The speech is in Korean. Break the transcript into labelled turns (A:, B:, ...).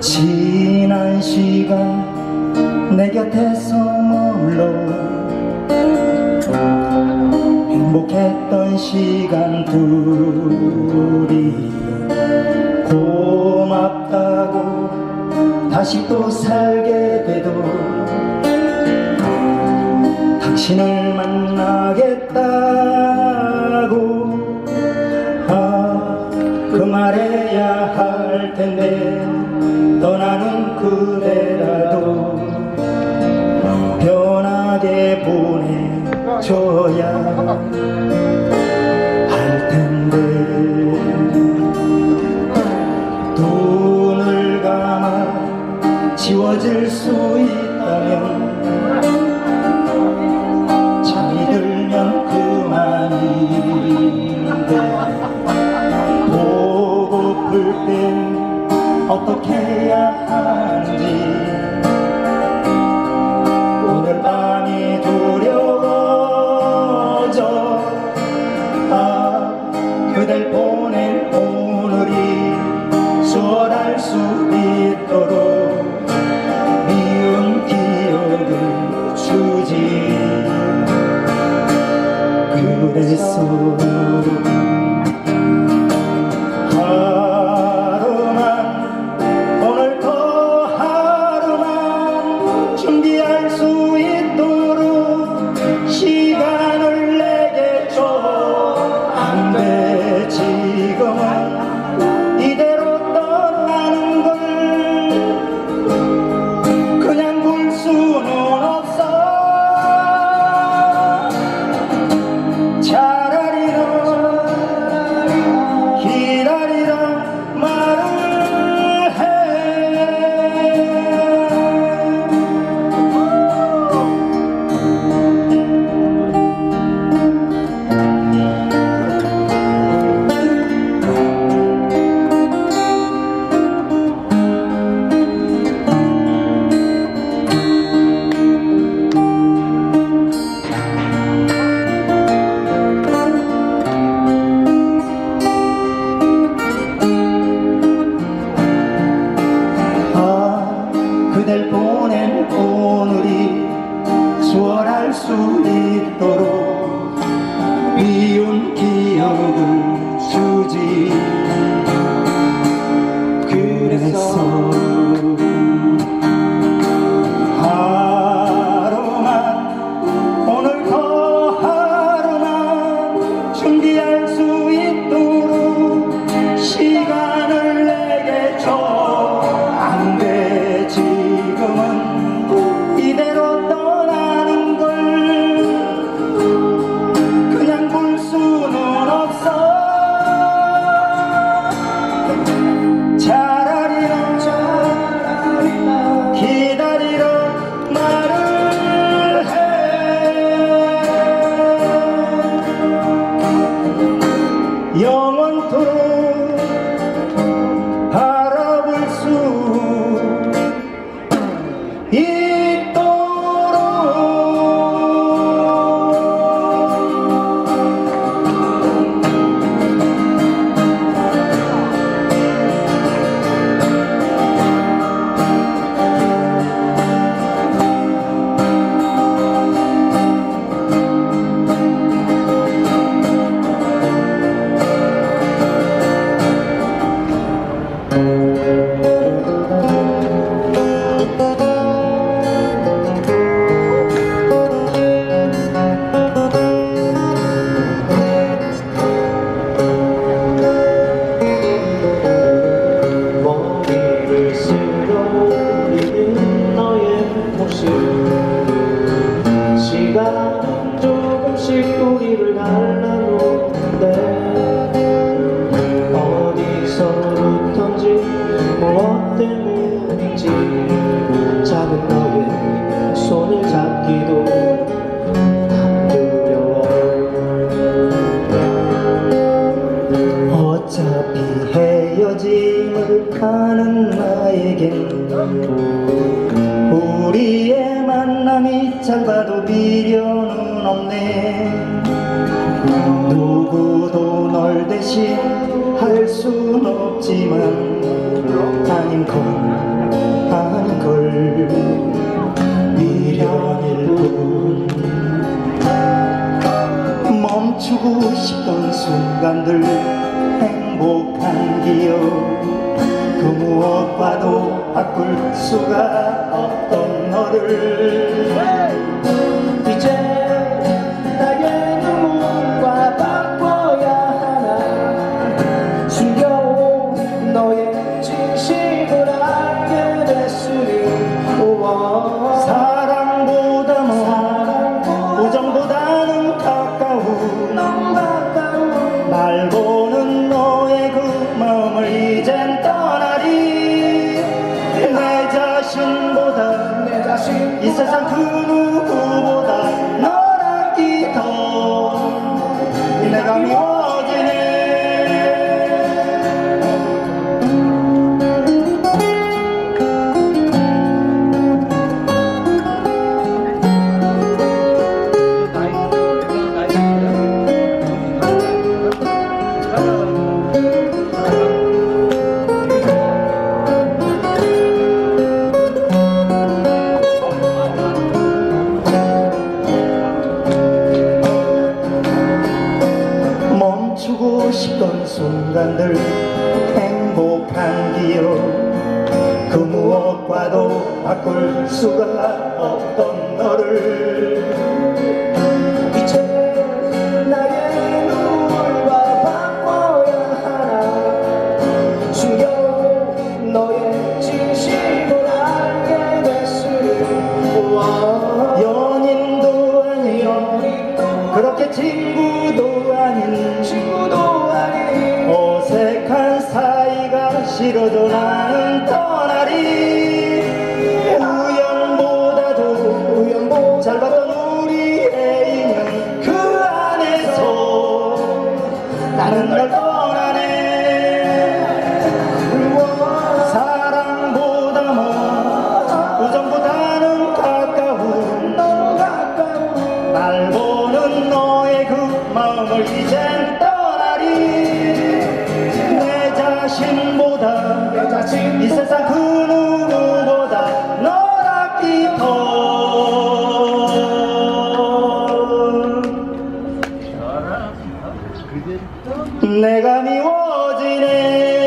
A: 지난 시간 내 곁에서 했던 시간 둘이 고맙다고 다시 또 살게 돼도 당신을 만나겠다고. 아 그 말해야 할 텐데 떠나는 그대라도 변하게 보 줘야. começou. Música 우리의 만남이 짧아도 미련은 없네. 누구도 널 대신 할 순 없지만 아닌 걸 아닌 걸. 미련일 뿐. 멈추고 싶던 순간들 행복한 기억. 그 무엇과도 바꿀 수가 없던 너를 순간들 행복한 기억. 그 무엇과도 바꿀 수가 없던 너를. 이제 나의 눈물과 바꿔야 하나.
B: 숨겨온 너의 진심을 알게 됐으니.
A: 연인도 아닌 그렇게 친구도 아닌
B: 친구도
A: 싫어도 나는 떠나리. 우연보다도
B: 우연보
A: 짧았던 우리의 인연 그 안에서 나는 널 떠나네 사랑보다 먼 우정보다는 가까운
B: 너무 가까운
A: 날 보는 너의 그 마음을 이젠 떠나리 이 세상 그 누구보다 너라 깊어 내가 미워지네.